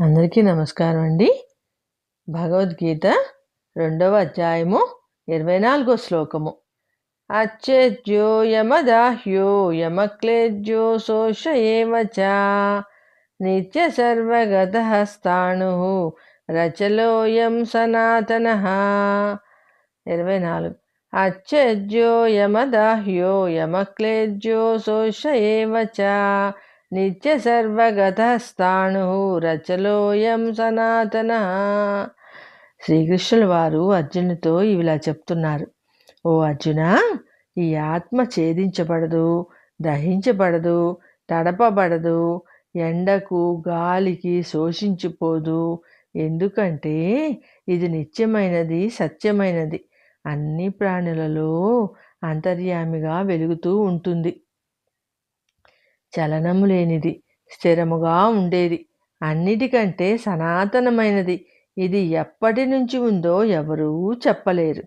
అందరికీ నమస్కారం అండి. భగవద్గీత రెండవ అధ్యాయము ఇరవై నాలుగో శ్లోకము. అచ్చేద్యో యమదాహ్యో యమక్లేద్యో శోష ఏవచ నిత్య సర్వగత స్థాణు రచలోయం సనాతన. ఇరవై నాలుగు. అచ్చేద్యో యమదాహ్యో యమక్లేద్యో శోష నిత్య సర్వగత రచలోయం సనాతన. శ్రీకృష్ణుల వారు అర్జునుతో ఇలా చెప్తున్నారు. ఓ అర్జున ఈ ఆత్మ ఛేదించబడదు దహించబడదు తడపబడదు ఎండకు గాలికి శోషించిపోదు. ఎందుకంటే ఇది నిత్యమైనది సత్యమైనది. అన్ని ప్రాణులలో అంతర్యామిగా వెలుగుతూ ఉంటుంది. చలనము లేనిది స్థిరముగా ఉండేది. అన్నిటికంటే సనాతనమైనది. ఇది ఎప్పటి నుంచి ఉందో ఎవరూ చెప్పలేరు.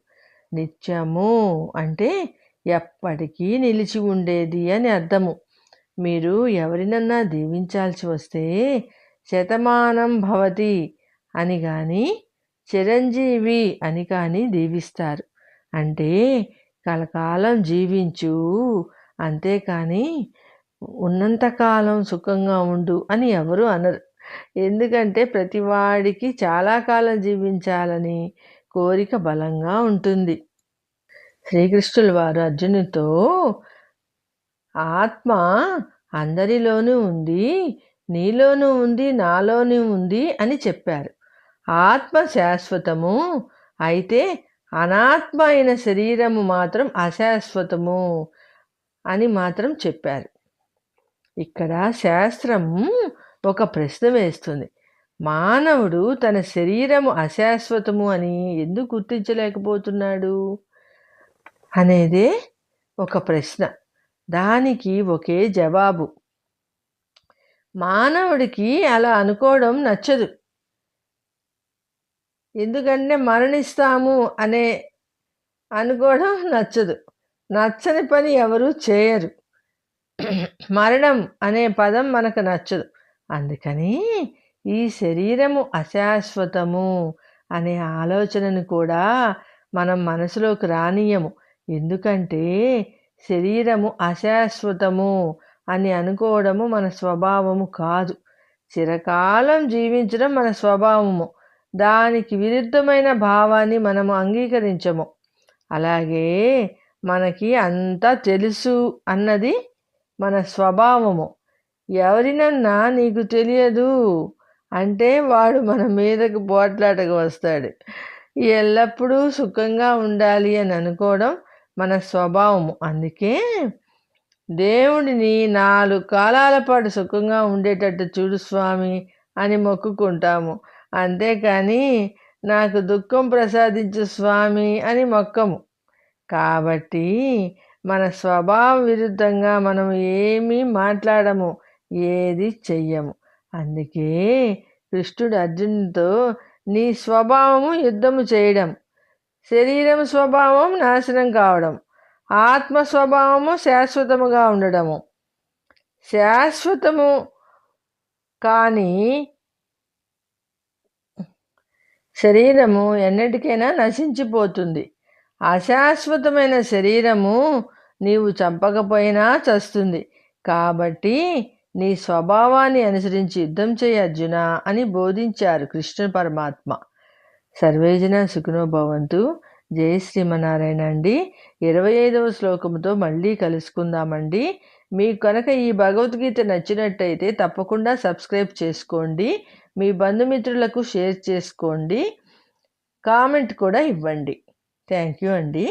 నిత్యము అంటే ఎప్పటికీ నిలిచి ఉండేది అని అర్థము. మీరు ఎవరినన్నా దీవించాల్సి వస్తే శతమానం భవతి అని కానీ చిరంజీవి అని కానీ దీవిస్తారు. అంటే కలకాలం జీవించు అంతేకాని ఉన్నంతకాలం సుఖంగా ఉండు అని ఎవరు అనరు. ఎందుకంటే ప్రతివాడికి చాలా కాలం జీవించాలని కోరిక బలంగా ఉంటుంది. శ్రీకృష్ణుల వారు అర్జునుతో ఆత్మ అందరిలోనూ ఉంది నీలోనూ ఉంది నాలోనూ ఉంది అని చెప్పారు. ఆత్మ శాశ్వతము అయితే అనాత్మ అయిన శరీరము మాత్రం అశాశ్వతము అని మాత్రం చెప్పారు. ఇక్కడ శాస్త్రం ఒక ప్రశ్న వేస్తుంది. మానవుడు తన శరీరము అశాశ్వతము అని ఎందుకు గుర్తించలేకపోతున్నాడు? అనేదే ఒక ప్రశ్న. దానికి ఒకే జవాబు. మానవుడికి అలా అనుకోవడం నచ్చదు. ఎందుకంటే మరణిస్తాము అనే అనుకోవడం నచ్చదు. నచ్చని పని ఎవరు చేయరు. మరణం అనే పదం మనకు నచ్చదు. అందుకని ఈ శరీరము అశాశ్వతము అనే ఆలోచనను కూడా మనం మనసులోకి రానియము. ఎందుకంటే శరీరము అశాశ్వతము అని అనుకోవడము మన స్వభావము కాదు. చిరకాలం జీవించడం మన స్వభావము. దానికి విరుద్ధమైన భావాన్ని మనము అంగీకరించము. అలాగే మనకి అంతా తెలుసు అన్నది మన స్వభావము. ఎవరినన్నా నీకు తెలియదు అంటే వాడు మన మీదకు పోట్లాటకు వస్తాడు. ఎల్లప్పుడూ సుఖంగా ఉండాలి అని అనుకోవడం మన స్వభావము. అందుకే దేవుడిని నాలుగు కాలాల పాటు సుఖంగా ఉండేటట్టు చూడు స్వామి అని మొక్కుకుంటాము. అంతేకాని నాకు దుఃఖం ప్రసాదించు స్వామి అని మొక్కము. కాబట్టి మన స్వభావ విరుద్ధంగా మనం ఏమీ మాట్లాడము ఏది చెయ్యము. అందుకే కృష్ణుడు అర్జునుడితో నీ స్వభావము యుద్ధము చేయడం శరీరం స్వభావం నాశనం కావడం ఆత్మ స్వభావము శాశ్వతముగా ఉండడము. శాశ్వతము కానీ శరీరము ఎన్నటికైనా నశించిపోతుంది. అశాశ్వతమైన శరీరము నీవు చంపకపోయినా చస్తుంది. కాబట్టి నీ స్వభావాన్ని అనుసరించి యుద్ధం చేయ అర్జున అని బోధించారు కృష్ణ పరమాత్మ. సర్వేజన సుఖనోభవంతు జయ శ్రీమనారాయణ అండి. ఇరవై ఐదవ శ్లోకంతో మళ్ళీ కలుసుకుందామండి. మీకు కనుక ఈ భగవద్గీత నచ్చినట్టయితే తప్పకుండా సబ్స్క్రైబ్ చేసుకోండి. మీ బంధుమిత్రులకు షేర్ చేసుకోండి. కామెంట్ కూడా ఇవ్వండి. థ్యాంక్ యూ అండి